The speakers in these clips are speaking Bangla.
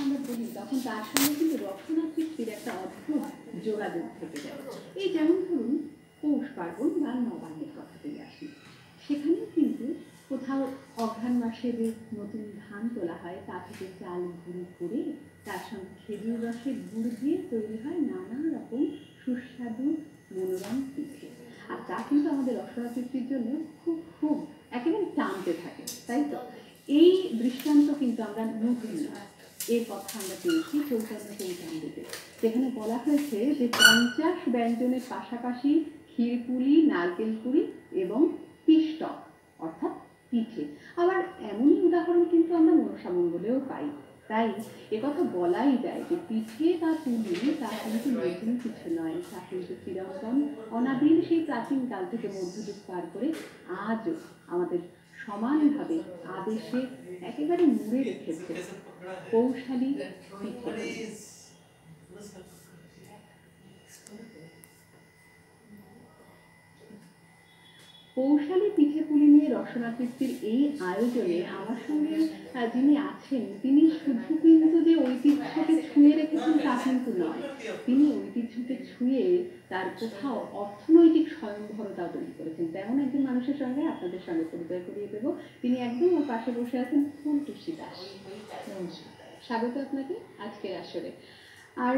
আমরা বলি তখন তার সঙ্গে কিন্তু সৃষ্টির একটা অদ্ভুত যোগাযোগ থেকে যায়। এই যেমন ধরুন পৌষ পার্বণ বা নবান্নের কথাতেই আসি, সেখানেও কিন্তু কোথাও অঘ্রাণ মাসে যে নতুন ধান তোলা হয়, তা থেকে চাল গুঁড়ি করে তার সঙ্গে খেজুর রসের গুড় দিয়ে তৈরি হয় নানা রকম সুস্বাদু মনোরম পিঠে। আর তা কিন্তু আমাদের রসনা সৃষ্টির জন্য খুব খুব একেবারে টানতে থাকে, তাই তো? এই দৃষ্টান্ত কিন্তু আমরা নতুন নয়। এর কথা আমরা পেয়েছি চৈতন্য চৈতামৃতে যেখানে বলা হয়েছে যে পঞ্চাশ ব্যঞ্জনের পাশাপাশি ক্ষীরপুরি নারকেল পুরি এবং পিষ্টক অর্থাৎ পিঠে আবার এমনই উদাহরণ কিন্তু আমরা মনসামঙ্গলেও পাই। তাই একথা বলাই যায় যে পিঠে বা পুলি তা কিন্তু নতুন কিছু নয়। তা কিন্তু চিরন্তন, অনাবিল সেই প্রাচীন কাল থেকে মধ্যযুগ পার করে আজও আমাদের সমানভাবে আদেশে একেবারে মুড়ে রেখেছে। কৌশালী পিঠে কৌশালী পিঠেপুলি নিয়ে রসনা কীর্তির এই আয়োজনে আমার সঙ্গে যিনি আছেন, তিনি শুধু কিন্তু যে ঐতিহ্যকে ছুঁয়ে রেখেছেন তা কিন্তু নয়। তিনি ঐতিহ্যকে ছুঁয়ে তার কোথাও অর্থনৈতিক স্বয়ংভরতা তৈরি করেছেন। তেমন একজন মানুষের সঙ্গে আপনাদের সঙ্গে পরিচয় করিয়ে দেবো। তিনি একদম ওর পাশে বসে আছেন ফুলটুসি দাস। স্বাগত আপনাকে আজকের আসরে। আর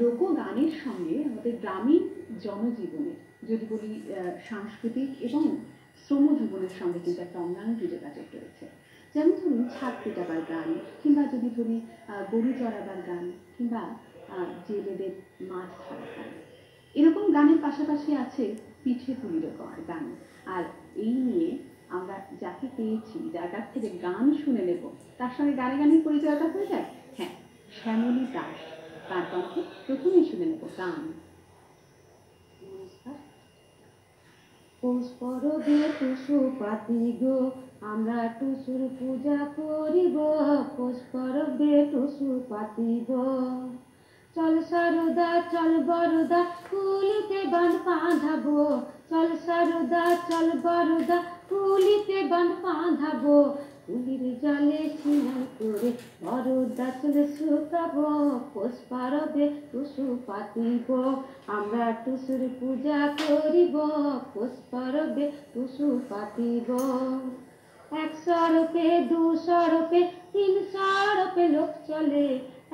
লোকগানের সঙ্গে আমাদের গ্রামীণ জনজীবনের যদি বলি সাংস্কৃতিক এবং শ্রম জীবনের সঙ্গে কিন্তু একটা অন্যান্য যোগাযোগ রয়েছে। যেমন ধরুন, ছাদ পেটাবার গান, কিংবা যদি ধরি গরু চড়াবার গান, কিংবা জেলেদের মাছ ধরার গান। এরকম গানের পাশাপাশি আছে পিঠে পুলির গান। আর এই নিয়ে আমরা যাকে পেয়েছি, যার কাছ থেকে গান শুনে নেব, তার সঙ্গে গানে গানের পরিচয়টা হয়ে যায়? হ্যাঁ শ্যামলী দাস। তার কণ্ঠে প্রথমেই শুনে নেব গান। পৌষ পরবে টুসু পাতি গো। আমরা টুসুর পূজা করিব পৌষ পরবে টুসু পাতি গো। চল সারদা, চল বরদা, কুলিতে বান বাঁধাবো। চল সারদা, চল বরদা, কুলিতে বান বাঁধাবো। কুলির জলে স্নান করে চলে শুকাবো পৌষ পরবে টুসু পাতিব। আমরা টুসুর পূজা করিব পৌষ পরবে টুসু পাতিব। একশো রূপে দুশো রূপে তিনশো রূপে লোক চলে।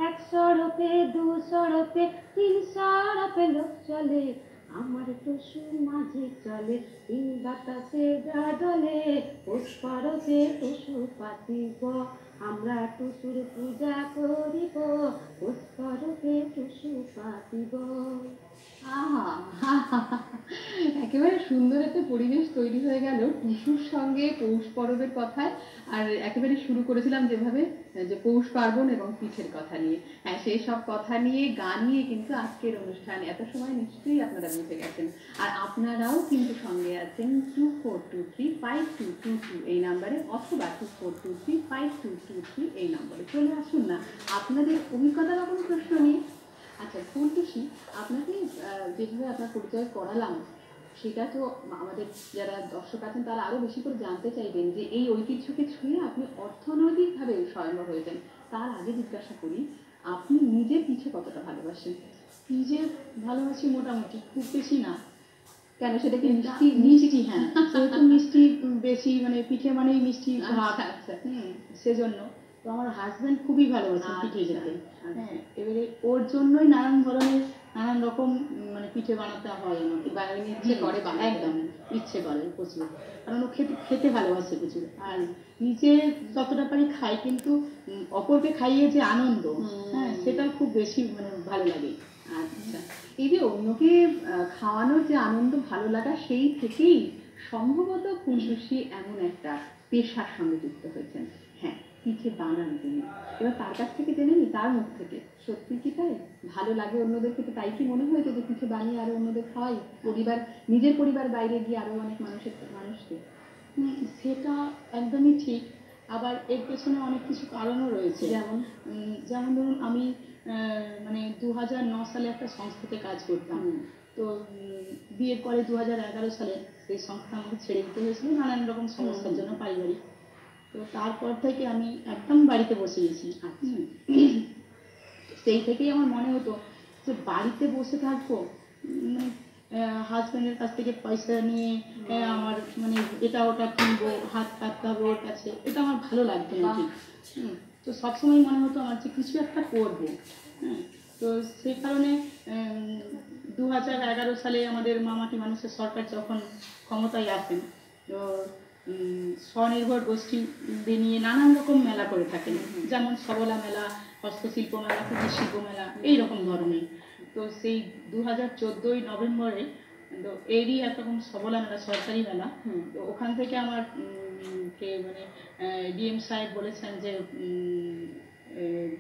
একশো রূপে দুশো রূপে তিনশো রূপে লোক চলে। আমার টুসু মাঝে চলে, তিন বাতাসে গা দলে পৌষ পরবে টুসু পাতিব আমরা টুসুর পূজা করিব, পৌষ পারতে টুসু পাতিব একেবারে সুন্দর একটা পরিবেশ তৈরি হয়ে গেল। টুসুর সঙ্গে পৌষ পরবের কথায়, আর একেবারে শুরু করেছিলাম যেভাবে, যে পৌষ পার্বণ এবং পিঠের কথা নিয়ে। হ্যাঁ সেই সব কথা নিয়ে, গান নিয়ে কিন্তু আজকের অনুষ্ঠান। এত সময় নিশ্চয়ই আপনারা বুঝে গেছেন। আর আপনারাও কিন্তু সঙ্গে আছেন two four two three five two two two এই নাম্বারে, অথবা two four two three five two two three এই নম্বরে। চলে আসুন না, আপনাদের অভিজ্ঞতা কোনো প্রশ্ন নিয়ে। আচ্ছা ফুলটুসি আপনাকে যেভাবে আপনার পরিচয় করালাম সেটা তো আমাদের যারা দর্শক আছেন তারা আরও বেশি করে জানতে চাইবেন যে এই ঐতিহ্যকে ছুঁয়ে আপনি অর্থনৈতিকভাবে স্বয়ম্বর হয়েছেন তার আগে জিজ্ঞাসা করি আপনি নিজের পিঠে কতটা ভালোবাসেন? নিজে ভালোবাসি মোটামুটি খুব বেশি না। কেন? সেটা কি মিষ্টি? মিষ্টি হ্যাঁ। মিষ্টি বেশি মানে পিঠে মানেই মিষ্টি ভাব আচ্ছা। আচ্ছা সেজন্য। তো আমার হাজবেন্ড খুবই ভালোবাসে পিঠে আচ্ছা, যেতে আচ্ছা। হ্যাঁ এবারে ওর জন্যই নানান ধরনের নানান রকম মানে পিঠে বানাতে হয় আমাকে। বা উনি ইচ্ছে করে। একদম ইচ্ছে করে প্রচুর। কারণ ও খেতে খেতে ভালোবাসে প্রচুর। আর নিজে যতটা পারি খাই কিন্তু অপরকে খাইয়ে যে আনন্দ হ্যাঁ সেটা খুব বেশি মানে ভালো লাগে। আচ্ছা। এই যে অন্যকে খাওয়ানোর যে আনন্দ ভালো লাগা সেই থেকেই সম্ভবত ফুলটুসি এমন একটা পেশার সঙ্গে যুক্ত হয়েছেন। হ্যাঁ। পিঠে বানান তিনি? এবার তার কাছ থেকে জেনে নি তার মুখ থেকে। সত্যি কি তাই? ভালো লাগে অন্যদের খেতে তাই কি মনে হয়েছে যে পিঠে বানিয়ে আরও অন্যদের খাওয়াই? পরিবার নিজের পরিবার বাইরে গিয়ে আরও অনেক মানুষের মানুষকে। সেটা একদমই ঠিক। আবার এর পেছনে অনেক কিছু কারণও রয়েছে। যেমন? যেমন ধরুন আমি মানে দু হাজার ন সালে একটা সংস্থাতে কাজ করতাম। তো বিয়ের পরে দু হাজার এগারো সালে সেই সংস্থা আমাকে ছেড়ে দিতে হয়েছিল। নানান রকম সমস্যার। জন্য পারিবারিক তো তারপর থেকে আমি একদম বাড়িতে বসে গেছি সেই থেকেই আমার মনে হতো যে বাড়িতে বসে থাকব হাজব্যান্ডের কাছ থেকে পয়সা নিয়ে আমার মানে এটা ওটা কিনবো, হাত কাটতে ওর কাছে, এটা আমার ভালো লাগতো না। তো সবসময় মনে হতো আমার যে কিছু একটা করব তো সেই কারণে দু হাজার এগারো সালে আমাদের মামাটি মানুষের সরকার যখন ক্ষমতায় আসেন, তো স্বনির্ভর গোষ্ঠী নিয়ে নানান রকম মেলা করে থাকেন। যেমন সবলা মেলা হস্তশিল্প মেলা কুটির শিল্প মেলা এইরকম ধরনের। তো সেই দু হাজার চোদ্দোই নভেম্বরে তো এরই একরকম সবলা মেলা সরকারি মেলা। তো ওখান থেকে আমার কে মানে ডিএম সাহেব বলেছেন যে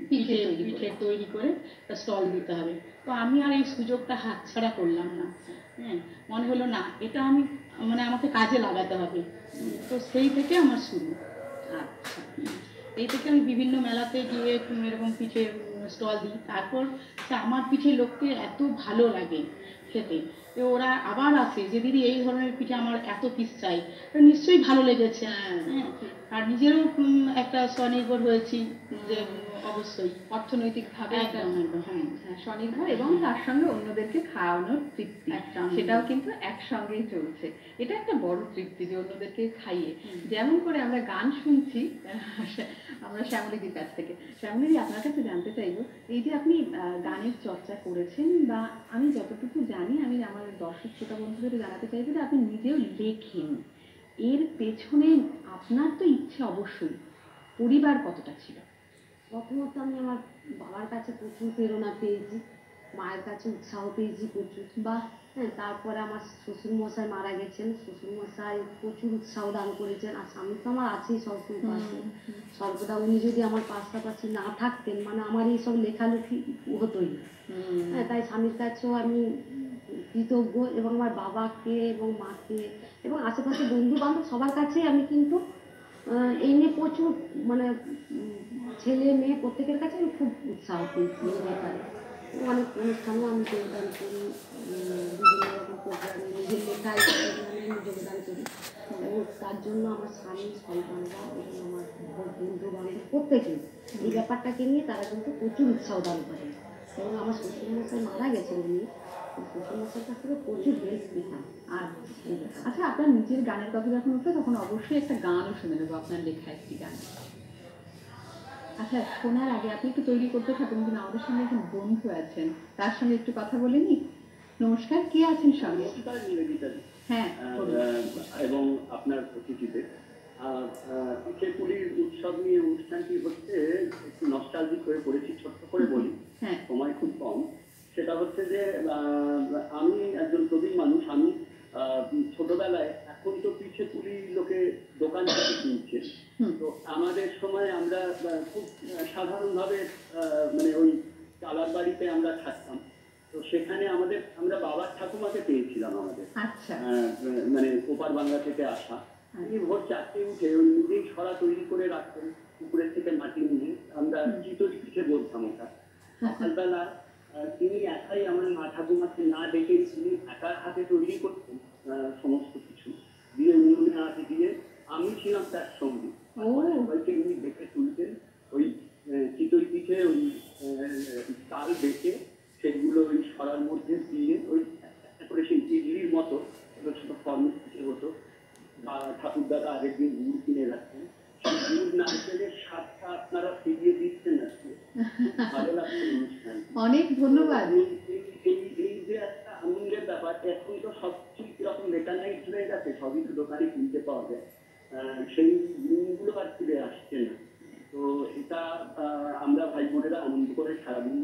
পিঠে তৈরি করে। পিঠে তৈরি করে স্টল দিতে হবে। তো আমি আর এই সুযোগটা হাতছাড়া করলাম না। হ্যাঁ মনে হলো না এটা আমি মানে আমাকে কাজে লাগাতে হবে। তো সেই থেকে আমার শুরু। আচ্ছা এই থেকে আমি বিভিন্ন মেলাতে গিয়ে এরকম পিঠে স্টল দিই। তারপর আমার পিঠে লোককে এত ভালো লাগে খেতে। তো ওরা আবার আসে যে দিদি এই ধরনের পিঠে আমার এত পিস চাই। তো নিশ্চয়ই ভালো লেগেছে। হ্যাঁ আর নিজেরও একটা স্বনির্ভর হয়েছি যে অবশ্যই অর্থনৈতিকভাবে হ্যাঁ হ্যাঁ, স্বনির্ভর এবং তার সঙ্গে অন্যদেরকে খাওয়ানোর তৃপ্তি সেটাও কিন্তু একসঙ্গেই চলছে। এটা একটা বড় তৃপ্তি যে অন্যদেরকে খাইয়ে যেমন করে আমরা গান শুনছি আমরা শ্যামলীদির কাছ থেকে। শ্যামলীদি আপনার কাছে জানতে চাইব এই যে আপনি গানের চর্চা করেছেন বা আমি যতটুকু জানি আমি আমার দর্শক শ্রোতা বন্ধুদের জানাতে চাইব যে আপনি নিজেও লেখেন। এর পেছনে আপনার তো ইচ্ছে অবশ্যই পরিবার কতটা ছিল? প্রথমত আমি আমার বাবার কাছে প্রচুর প্রেরণা পেয়েছি মায়ের কাছে উৎসাহ পেয়েছি প্রচুর। বা হ্যাঁ তারপরে আমার শ্বশুরমশাই মারা গেছেন শ্বশুরমশাই প্রচুর উৎসাহ দান করেছেন। আর স্বামী তো আমার আছেই সবসময় পাশে। সর্বদা উনি যদি আমার পাশাপাশি না থাকতেন মানে আমার এইসব লেখালেখি হতোই না। হ্যাঁ তাই স্বামীর কাছেও আমি কৃতজ্ঞ এবং আমার বাবাকে এবং মাকে এবং আশেপাশে বন্ধু বান্ধব সবার কাছেই আমি কিন্তু এই নিয়ে প্রচুর মানে ছেলে মেয়ে প্রত্যেকের কাছে আমি খুব উৎসাহ পেয়েছি এই ব্যাপারে। অনেক অনুষ্ঠানেও আমি যোগদান করি বিভিন্ন রকম প্রোগ্রামে নিজের লেখায় আমি যোগদান করি। এবং তার জন্য আমার স্বামী সন্তানরা এবং আমার বন্ধু বান্ধব প্রত্যেকেই এই ব্যাপারটাকে নিয়ে তারা কিন্তু প্রচুর উৎসাহ দান করে। এবং আমার শ্বশুরমশাই মারা গেছেন উনি শ্বশুরমশাইয়ের কাছ থেকে প্রচুর হেল্প পেতাম আর আচ্ছা আপনার নিজের গানের কথা যখন উঠবে তখন অবশ্যই একটা গানও শুনে নেব আপনার লেখা একটি গান। আচ্ছা শোনার আগে আপনি একটু তৈরি করতে থাকুন কিন্তু আমাদের সঙ্গে একজন বন্ধু আছেন। তার সঙ্গে একটু কথা বলে নি নমস্কার কে আছেন সঙ্গে? হ্যাঁ এবং আপনার পিঠে পুলির উৎসব নিয়ে অনুষ্ঠানটি হচ্ছে একটু নস্টালজিক হয়ে পড়েছি ছোট্ট করে বলি। হ্যাঁ। সময় খুব কম। সেটা হচ্ছে যে আমি একজন প্রবীণ মানুষ। আমি আহ, ছোটবেলায় এখন তো পিঠে পুলি লোকে দোকান থেকে কিনছে। তো আমাদের সময় আমরা খুব সাধারণভাবে মানে ওই চালার বাড়িতে আমরা থাকতাম। তো সেখানে আমাদের আমরা বাবার ঠাকুমাকে পেয়েছিলাম আমাদের। আচ্ছা। মানে ওপার বাংলা থেকে আসা। তিনি ভোর চারটে উঠে ওই নিজেই সরা তৈরি করে রাখতেন পুকুরের থেকে মাটি নিয়ে। আমরা চিতরি পিঠে বলতাম ওটা। সকালবেলা আহ, তিনি একাই আমার মা ঠাকুমাকে না ডেকে তিনি একার হাতে তৈরি করতেন সমস্ত দিয়ে হাতে দিয়ে আমি ছিলাম তার সঙ্গে। সবাইকে উনি দেখে তুলতেন ওই চিতই পিঠে ওই তাল বেঁচে সেগুলো ওই সরার মধ্যে দিয়ে ওই করে সেই ইডলির মতো ছোট ছোট ফর্মেট পিঠে হতো। বা ঠাকুরদাদা আরেকদিন গুড় কিনে রাখতেন। সেই গুড় নারকেলের স্বাদটা আপনারা ফিরিয়ে দিচ্ছেন আজকে। ভালো লাগছে অনুষ্ঠান অনেক ধন্যবাদ। এই যে আনন্দের ব্যাপার, এখন তো সব ঠিক রকম মেকানাইজ হয়ে গেছে, সবই তো দোকানে কিনতে পাওয়া যায়। সেই দিনগুলো আর ফিরে আসছে না। তো এটা আমরা ভাই বোনেরা আনন্দ করে সারাদিন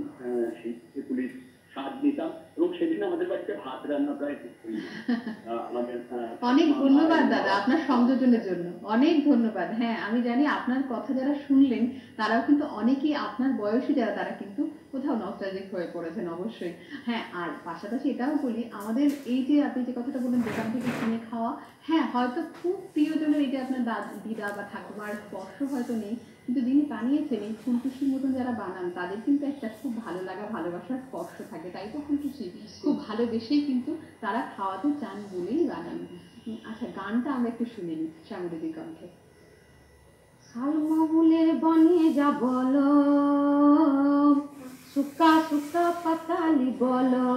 সেই পুলিশ স্বাদ নিতাম এবং সেদিন আমাদের বাড়িতে ভাত রান্না প্রায়। আমাদের অনেক ধন্যবাদ দাদা আপনার সংযোজনের জন্য। অনেক ধন্যবাদ। হ্যাঁ আমি জানি আপনার কথা যারা শুনলেন তারাও কিন্তু অনেকেই আপনার বয়সী যারা তারা কিন্তু কোথাও নস্টালজিক হয়ে পড়েছেন অবশ্যই। হ্যাঁ আর পাশাপাশি এটাও বলি আমাদের এই যে আপনি যে কথাটা বললেন দোকান থেকে কিনে খাওয়া হ্যাঁ হয়তো খুব প্রিয়জনের এই যে আপনার দাদ দিদা বা ঠাকুমার স্পর্শ হয়তো নেই কিন্তু যিনি বানিয়েছেন এই ফুলটুসির মতন যারা বানান, তাদের কিন্তু একটা খুব ভালো লাগা, ভালোবাসার স্পর্শ থাকে, তাই তো ফুলটুসি খুব ভালোবেসেই কিন্তু তারা খাওয়াতে চান বলেই বানান। আচ্ছা গানটা আমরা একটু শুনে নিই শ্যামলীদির কণ্ঠে। শালমহুলের বনে যা বলো, শুকা শুকা পাতালি বলো।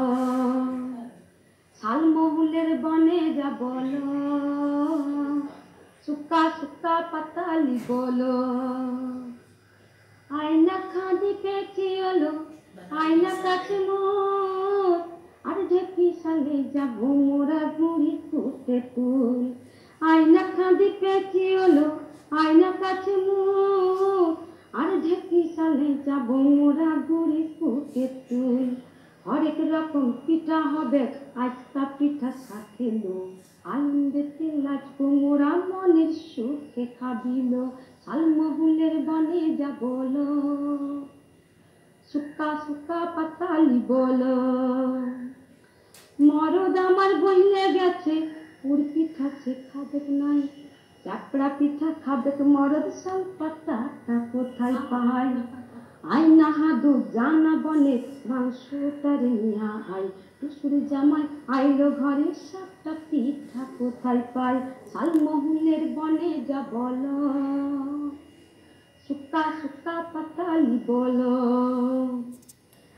শালমহুলের বনে যা বলো শুকা শুকা পাতালি বলো। আয়না খাঁদি পেঁচি হলো আয়না কাছে মোর আর ঢেকি সালে যাব, মোরা গুড়ি ফুটে তুল আয়না খাঁদি পেঁচি হলো আয়না কাছে মোর আর ঢেকি সালে যাব, মোরা গুড়ি ফুটে তুল হরেক রকম পিঠা হবে আজকা পিঠা সাথে লো। আনন্দেতে লাজবো মোরা মনের সুখে খাবিল শালমহুলের বনে যা বলো সুকা সুকা পাতালি বলো। মরদ আমার বইলে গেছে, পুর পিঠা সে খাবে নাই। চাপড়া পিঠা খাবে মরদ শাল পাতাটা কোথায় পায়? আই না হাদু জানা বনে মাংস তারে নিয়া আই টুসুর জামাই আইলো ঘরে সাতটা পিঠা কোথায় পাই শালমহুলের বনে যা বলো। সুকা সুকা পাতালি বলো।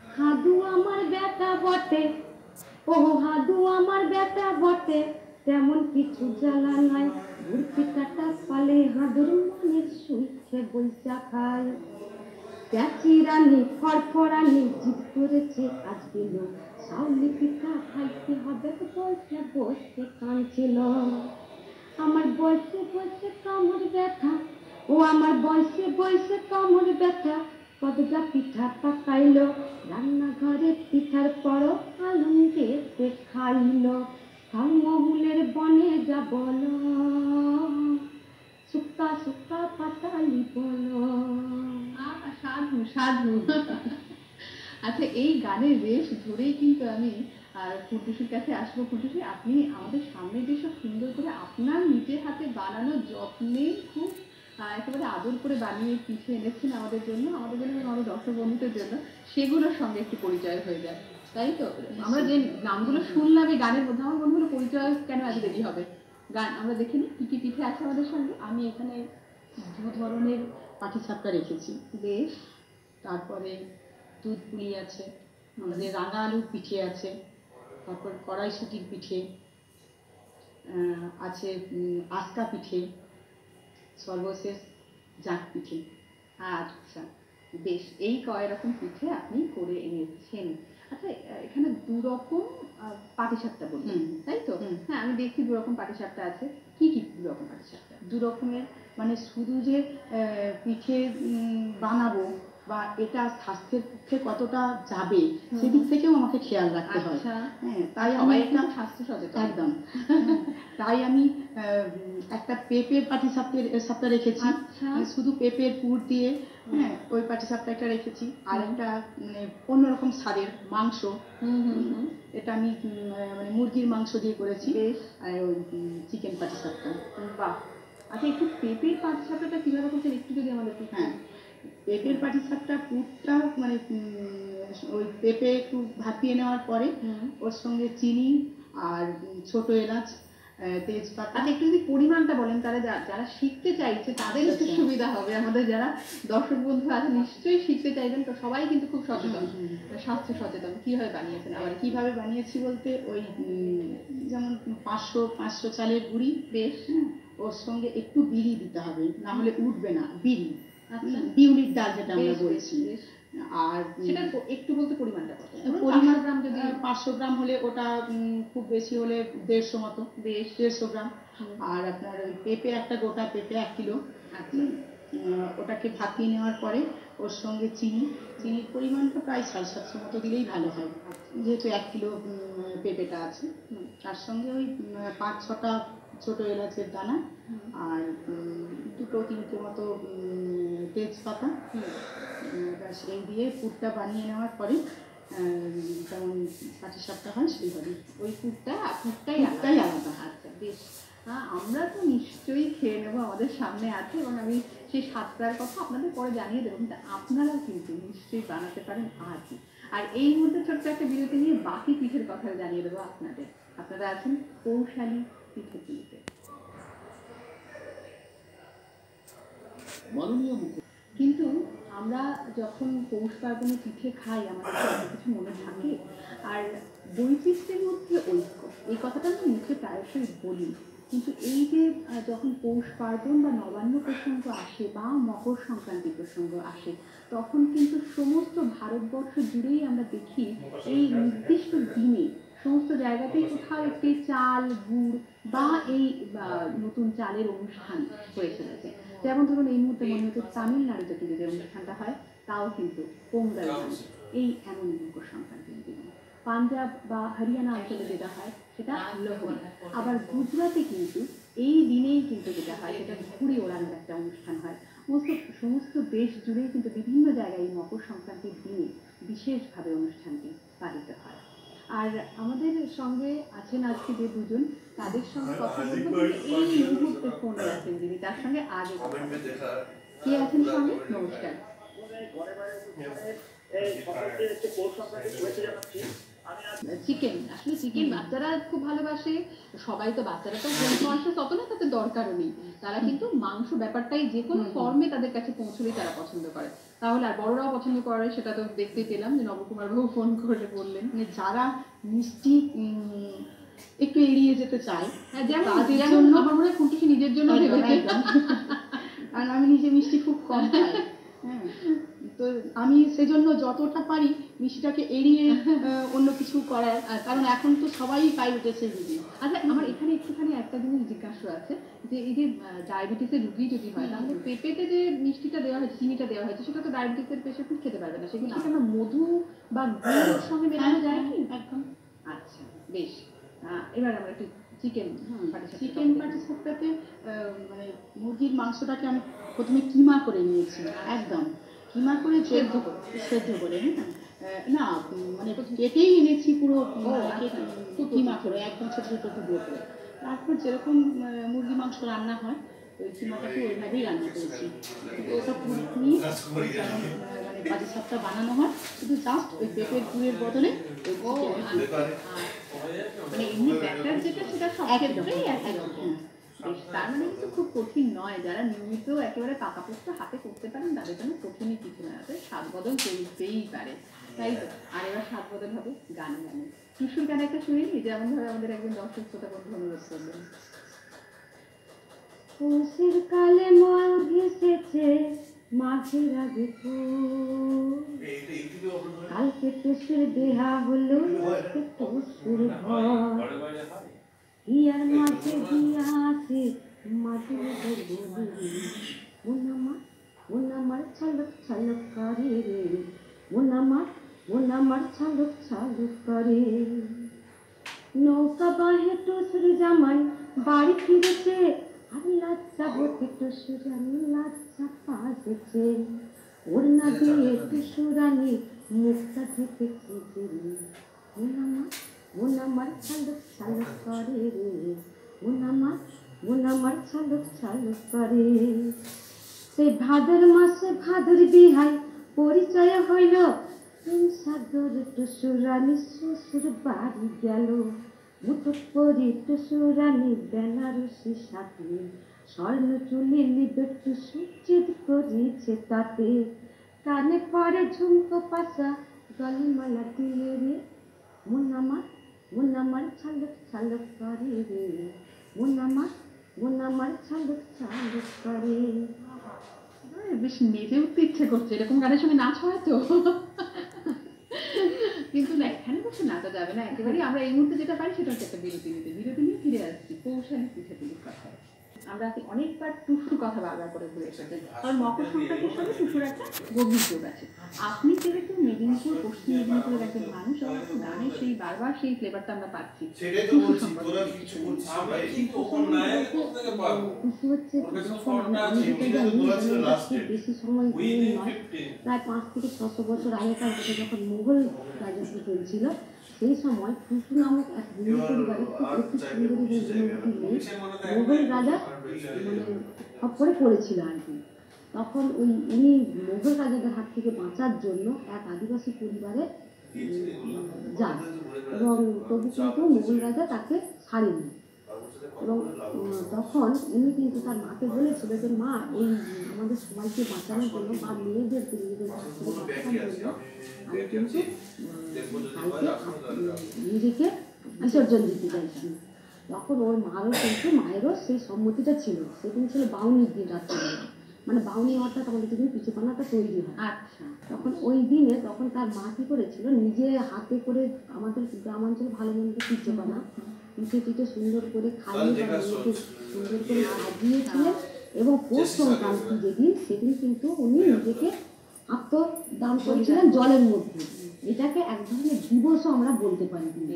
হাদু আমার বেটা বটে, ও হাদু আমার বেটা বটে, তেমন কিছু জ্বালা নাই। ঘুরতি কাটা পালে হাদুর মনের সুইখে বৈশা খায় খাইতে হবে বসে কাঁদছিল। আমার কামড় ব্যথা, ও আমার বয়সে বয়সে ব্যথা পিঠা রান্নাঘরে পিঠার পর আনন্দে সে খাইলো মহুলের বনে যা বলো সুক্কা সুক্কা পাতালি বলো সাধু। আচ্ছা এই গানের রেশ ধরেই কিন্তু আমি আর ফুটুসির কাছে আসব। ফুটুসি আপনি আমাদের সামনে যে সব সুন্দর করে আপনার নিজের হাতে বানানো যত্নে খুব একেবারে আদর করে বানিয়ে পিঠে এনেছেন আমাদের জন্য আমাদের জন্য এবং আমাদের দর্শক বন্ধুদের জন্য সেগুলোর সঙ্গে একটু পরিচয় হয়ে যায় তাই তো? আমরা যে নামগুলো শুনলাম এই গানের মধ্যে আমার মনে হলো পরিচয় কেন এত দেরি হবে? গান আমরা দেখে নিই কি কি পিঠে আছে আমাদের সঙ্গে। আমি এখানে দু ধরনের পাটিসাপটা রেখেছি। বেশ। তারপরে দুধ পুলি আছে আমাদের রাঙা আলুর পিঠে আছে তারপর কড়াইশুটির পিঠে আছে আস্কা পিঠে সর্বশেষ জাঁক পিঠে। আচ্ছা বেশ এই কয় রকম পিঠে আপনি করে এনেছেন। আচ্ছা এখানে দু রকম পাটিসাপটা বললেন হুম। তাই তো। হ্যাঁ আমি দেখছি দু রকম পাটিসাপটা আছে। কি কি দু রকম পাটিসাপটা? দু রকমের মানে শুধু যে পিঠে বানাবো বা এটা স্বাস্থ্যের পক্ষে কতটা যাবে। সেদিক থেকেও আমাকে খেয়াল রাখতে হয়। আচ্ছা। হ্যাঁ তাই আমি একটা স্বাস্থ্য সচেতন। একদম। তাই আমি একটা পেঁপের পাটি সাপটা সাপটা রেখেছি। আচ্ছা। মানে শুধু পেঁপের পুর দিয়ে হ্যাঁ ওই পাটি সাপটা একটা রেখেছি। আর একটা মানে অন্যরকম স্বাদের মাংস। হুম হুম হুম। এটা আমি মানে মুরগির মাংস দিয়ে করেছি। আর ওই চিকেন পাটি সাপটা বাহ। আচ্ছা একটু পেঁপের পাটিসাপটা কীভাবে করছেন একটু যদি আমাদের হ্যাঁ। পেঁপের পাটি সাপটা পুরটা মানে ওই পেঁপে একটু ভাপিয়ে নেওয়ার পরে ওর সঙ্গে চিনি আর ছোট এলাচ তেজপাতা। আচ্ছা একটু যদি পরিমাণটা বলেন তাহলে যারা শিখতে চাইছে তাদের একটু আচ্ছা। সুবিধা হবে। আমাদের যারা দর্শক বন্ধু আছে নিশ্চয়ই শিখতে চাইবেন তো সবাই কিন্তু খুব সচেতন। স্বাস্থ্য সচেতন। কীভাবে বানিয়েছেন? আবার কীভাবে বানিয়েছি বলতে ওই যেমন পাঁচশো পাঁচশো চালের গুঁড়ি বেশ ওর সঙ্গে একটু বিড়ি দিতে হবে। না হলে উঠবে না বিড়ি। আচ্ছা বিউলির ডাল যেটা আমরা বলছি। আর সেটা একটু বলতে পরিমাণটা কত? পরিমাণ গ্রাম যদি পাঁচশো গ্রাম হলে ওটা খুব বেশি হলে দেড়শো মতো। বেশ। দেড়শো গ্রাম। আর আপনার ওই পেঁপে একটা গোটা পেঁপে এক কিলো। আচ্ছা। ওটাকে ভাপিয়ে নেওয়ার পরে ওর সঙ্গে চিনি। চিনির পরিমাণটা প্রায় সাড়ে সাতশো মতো দিলেই ভালো হয়। যেহেতু এক কিলো পেঁপেটা আছে। তার সঙ্গে ওই পাঁচ ছটা ছোট এলাচের দানা আর দুটো তিনটে মতো তেজপাতা। ব্যাস এই দিয়ে পুরটা বানিয়ে নেওয়ার পরে যেমন পাটি সাপটা হয় সেইভাবে। ওই পুরটা পুরটাই পুরটাই আলাদা। আলাদা। আচ্ছা বেশ। হ্যাঁ, আমরা তো নিশ্চয়ই খেয়ে নেব আমাদের সামনে আছে এবং আমি সেই সাতটার কথা আপনাদের পরে জানিয়ে দেবো কিন্তু আপনারাও কিন্তু নিশ্চয়ই বানাতে পারেন আজই। আর এই মুহূর্তে ছোট্ট একটা বিরতি নিয়ে বাকি পিঠের কথা জানিয়ে দেবো আপনাদের। আপনারা আছেন কৌশালী কিন্তু আমরা যখন পৌষ পার্বণে পিঠে খাই, আমাদের অনেক কিছু মনে থাকে। আর বৈচিত্র্যের মধ্যে ঐক্য। এই কথাটা আমি মুখে প্রায়শই বলি। কিন্তু এই যে যখন পৌষ পার্বণ বা নবান্ন প্রসঙ্গ আসে বা মকর সংক্রান্তি প্রসঙ্গ আসে, তখন কিন্তু সমস্ত ভারতবর্ষ জুড়েই আমরা দেখি এই নির্দিষ্ট দিনে সমস্ত জায়গাতেই কোথাও একটি চাল, গুড় বা এই নতুন চালের অনুষ্ঠান হয়ে চলেছে। যেমন ধরুন এই মুহূর্তে মনে হচ্ছে তামিলনাড়ুতে কিন্তু যে অনুষ্ঠানটা হয়, তাও কিন্তু পোঙ্গল এই এমন মকর সংক্রান্তির দিনে। পাঞ্জাব বা হরিয়ানা অঞ্চলে যেটা হয়, সেটা লোহরি। আবার গুজরাটে কিন্তু এই দিনেই কিন্তু যেটা হয়, সেটা ঘুড়ি ওড়ানোর একটা অনুষ্ঠান হয়। সমস্ত সমস্ত দেশ জুড়েই কিন্তু বিভিন্ন জায়গায় এই মকর সংক্রান্তির দিনে বিশেষভাবে অনুষ্ঠানটি পালিত হয়। আর আমাদের সঙ্গে আছেন আজকে যে দুজন তাদের সঙ্গে কথা বলব এই মুহূর্তে ফোনে আছেন যিনি তার সঙ্গে আগে কে আছেন সঙ্গে? নমস্কার। চিকেন আসলে চিকেন বাচ্চারা খুব ভালোবাসে। সবাই তো বাচ্চারা তো কনসিয়াস অত না তাদের দরকারও নেই। তারা কিন্তু মাংস ব্যাপারটাই যে কোনো ফর্মে তাদের কাছে পৌঁছলেই তারা পছন্দ করে। তাহলে আর বড়রাও পছন্দ করে সেটা তো দেখতেই পেলাম যে নবকুমার বাবু ফোন করে বললেন। মানে যারা মিষ্টি উম, একটু এড়িয়ে যেতে চায় হ্যাঁ তাদের জন্য- আমার মনে হয় খুঁটিকে নিজের জন্য একদম, কারণ আমি নিজে মিষ্টি খুব কম খাই। হ্যাঁ তো আমি সেজন্য যতটা পারি মিষ্টিটাকে এড়িয়ে অন্য কিছু করার কারণ এখন তো সবাই পাই উঠেছে দিদি আচ্ছা আমার এখানে একটুখানি একটা জিনিস জিজ্ঞাসা আছে যে এই যে ডায়াবেটিসের রুগী যদি হয় তাহলে পেঁপেতে যে মিষ্টিটা দেওয়া হয়েছে চিনিটা দেওয়া হয়েছে সেটা তো ডায়াবেটিসের পেশেন্ট খেতে পারবে না। সেগুলো আমরা মধু বা গুড়ের সঙ্গে মেলানো যায়? কি একদম। আচ্ছা বেশ। এবার আমরা একটু চিকেন চিকেন পাটি পাটিসাপটাতে মানে মুরগির মাংসটাকে আমি প্রথমে কিমা করে নিয়েছি। একদম। কিমা করে সেদ্ধ করে। সেদ্ধ করে হ্যাঁ। না মানে কেটেই এনেছি পুরো মানে কিমা করে একদম ছোটো ছোটো টুকরো করে। তারপর যেরকম মুরগি মাংস রান্না হয় ওই কিমাটাকে ওইভাবেই রান্না করেছি। ওটা পুরো নিয়ে মানে পাটিসাপটা বানানো হয় শুধু জাস্ট ওই পেঁপের গুঁড়ের বদলে ওই মানে এমনি ব্যাটার যেটা সেটা সব ক্ষেত্রেই একই রকম। বেশ তার মানে কিন্তু খুব কঠিন নয় যারা নিয়মিত একেবারে পাকাপোক্ত হাতে করতে পারেন তাদের জন্য কঠিনই কিছু না তাদের স্বাদ বদল করতেই পারে তাই তো আর এবার স্বাদ বদল হবে গানে গানে টুসুর গান একটা শুনে নি যেমন ধরে আমাদের একজন দর্শক শ্রোতা বন্ধু অনুরোধ করলেন পৌষের কালে মল ঘেসেছে মাঝের আগে কালকে টুসুর দেহা হলো টুসুর ঘর হিয়ার মাঝে দিয়া আছে, মাঝে মোনামা মোনামার ছালক ছালক করে রে করে নৌকা বাহে টুসুর জামাই, বাড়ি ফিরেছে, আর লাচ্চা ভোটে টুসুরানি লাচ্চা পাশেছে ওড়না দিয়ে টুসুরানি মুখটা খুঁজে মোনামা করে করে। সেই ভাদর মাসে ভাদর বিহাই পরিচয় হইল। সাগর টুসুরানি শ্বশুর বাড়ি গেল। মুঠো পরি টুসুরানি বেনারসি সাথে স্বর্ণ চুলি লিবে টুসু চিত করিছে তাতে। কানে পরে ঝুমকো পাশা গলে মালা দিলে রে মুনামা মুনামার ছালক ছালক করে রে মুনামা মুনামার ছালক ছালক করে বেশ মেজে উঠতে ইচ্ছে করছে, এরকম গানের সঙ্গে নাচ হয় তো? কিন্তু না, এখানে বসে নাচা যাবে না। একেবারে আমরা এই মুহূর্তে যেটা পারি সেটা হচ্ছে একটা বিরতি নিতে। বিরতি নিয়ে ফিরে আসছি। পৌঁছানি পিঠে পিঠে কথা আমরা অনেকবার টুসুর কথা বারবার করে ঘুরে এসেছি। কারণ মকর সংক্রান্তির সঙ্গে টুসুর একটা গভীর যোগ আছে। আপনি যেহেতু মেদিনীপুর পশ্চিম মেদিনীপুরের একজন মানুষ আমার গানের সেই বারবার সেই ফ্লেভারটা আমরা পাচ্ছি। বেশি সময় প্রায় পাঁচ থেকে ছশো বছর আগেকার যখন মুঘল রাজত্ব চলছিল সেই সময় টুসু নামক এক হিন্দু পরিবারে একটি সুন্দরী মুঘল রাজা মানে খপ্পরে পড়েছিল আর কি। তখন ওই উনি মোগল রাজাদের হাত থেকে বাঁচার জন্য এক আদিবাসী পরিবারে যান। এবং তবু কিন্তু মোগল রাজা তাকে ছাড়েননি। এবং তখন উনি কিন্তু তার মাকে বলেছিল যে মা এই আমাদের সবাইকে বাঁচানোর জন্য বা মেয়েদেরকে নিজেদের বাঁচানোর জন্য আমি কিন্তু নিজেকে বিসর্জন দিতে চাইছি। তখন ওর মারও কিন্তু মায়েরও সেই সম্মতিটা ছিল। সেদিন ছিল বাউনির দিন রাত্রিবেলা মানে বাউনি অর্থাৎ আমাদের যেদিন পিছু পানাটা তৈরি হয়। আচ্ছা। তখন ওই দিনে তখন তার মা কী করেছিল নিজে হাতে করে আমাদের গ্রামাঞ্চলে ভালো মন্দ পিঠে বানা পিঠে পিঠে সুন্দর করে খাইয়ে তার মেয়েকে সুন্দর করে সাজিয়েছিলেন এবং পৌষ সংক্রান্তি যেদিন সেদিন কিন্তু উনি নিজেকে আত্মদান করেছিলেন জলের মধ্যে। এটাকে এক ধরনের দিবসও আমরা বলতে পারি কিন্তু।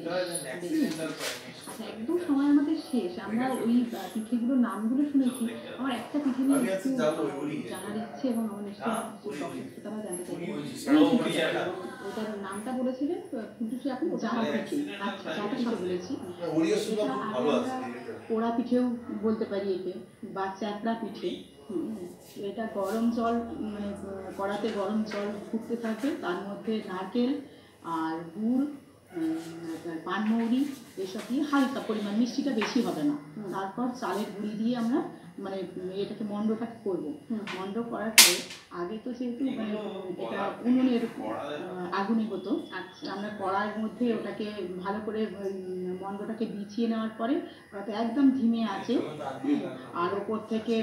আচ্ছা একদম সময় আমাদের শেষ। আমরা ওই পিঠেগুলোর নামগুলো শুনেছি। আমার একটা পিঠে নিয়ে একটু। জানার ইচ্ছে এবং আমার নিশ্চয়ই দর্শকশ্রোতারা জানতে চাইবে ওটার নামটা বলেছিলেন ফুলটুসি আপনি চাটা পিঠে আচ্ছা চাটা পিঠে বলেছি। খুব পোড়া পিঠেও বলতে পারি একে। বা চ্যাপড়া পিঠে। এটা গরম জল মানে কড়াতে গরম জল ফুটতে থাকে তার মধ্যে নারকেল আর গুড় পানমৌরি এসব দিয়ে হালকা পরিমাণ মিষ্টিটা বেশি হবে না। তারপর চালের গুঁড়ি দিয়ে আমরা মানে এটাকে মন্ডটা করব। মন্ড করার পরে আগে তো যেহেতু মানে এটা উনুনের আগুনে হতো। আচ্ছা। আমরা কড়ার মধ্যে ওটাকে ভালো করে উম, মন্ডটাকে বিছিয়ে নেওয়ার পরে ওটাতে একদম ধিমে আছে। আর ওপর থেকে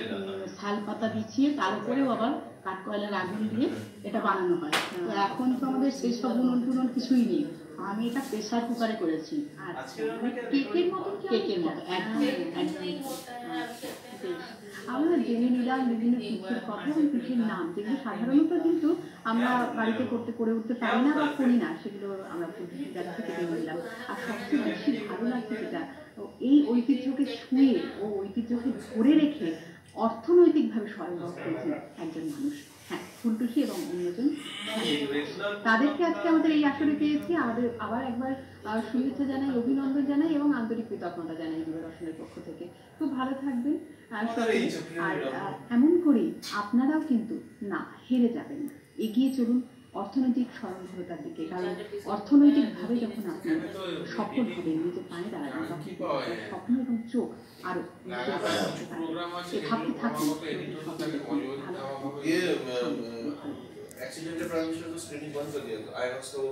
শাল পাতা বিছিয়ে তার উপরেও আবার কাঠকয়লার আগুন দিয়ে এটা বানানো হয়। তো এখন তো আমাদের সেই সব উনুন টুনুন কিছুই নেই। আমি এটা প্রেসার কুকারে করেছি। আচ্ছা কেকের মতো একদম একদম। আচ্ছা, আমরা জেনে নিলাম বিভিন্ন পিঠের কথা এবং পিঠের নাম? যেগুলো সাধারণত কিন্তু আমরা বাড়িতে করতে করে উঠতে পারি না বা করি না সেগুলো আমরা কাছ থেকে জেনে নিলাম। আর সবচেয়ে বেশি ভালো লাগছে যেটা ও এই ঐতিহ্যকে ছুঁয়ে ও ঐতিহ্যকে ধরে রেখে অর্থনৈতিকভাবে স্বয়ংভর হয়েছে একজন মানুষ। হ্যাঁ ফুলটুসি এবং অন্যজন। তাদেরকে আজকে আমাদের এই আসরে পেয়েছি। আমাদের আবার একবার শুভেচ্ছা জানাই অভিনন্দন জানাই এবং আন্তরিক কৃতজ্ঞতা জানাই দূরদর্শনের পক্ষ থেকে। খুব ভালো থাকবেন। আর এমন করে আপনারাও কিন্তু না হেরে যাবেন না। এগিয়ে চলুন অর্থনৈতিক স্বয়ংভরতার দিকে কারণ অর্থনৈতিকভাবে যখন আপনি সফল হবেন নিজের পায়ে দাঁড়াবেন তখন স্বপ্ন এবং চোখ আরও ভাবতে থাকবেন অ্যাক্সিডেন্টের প্রাইম তো স্ক্রিনিং বন্ধ তো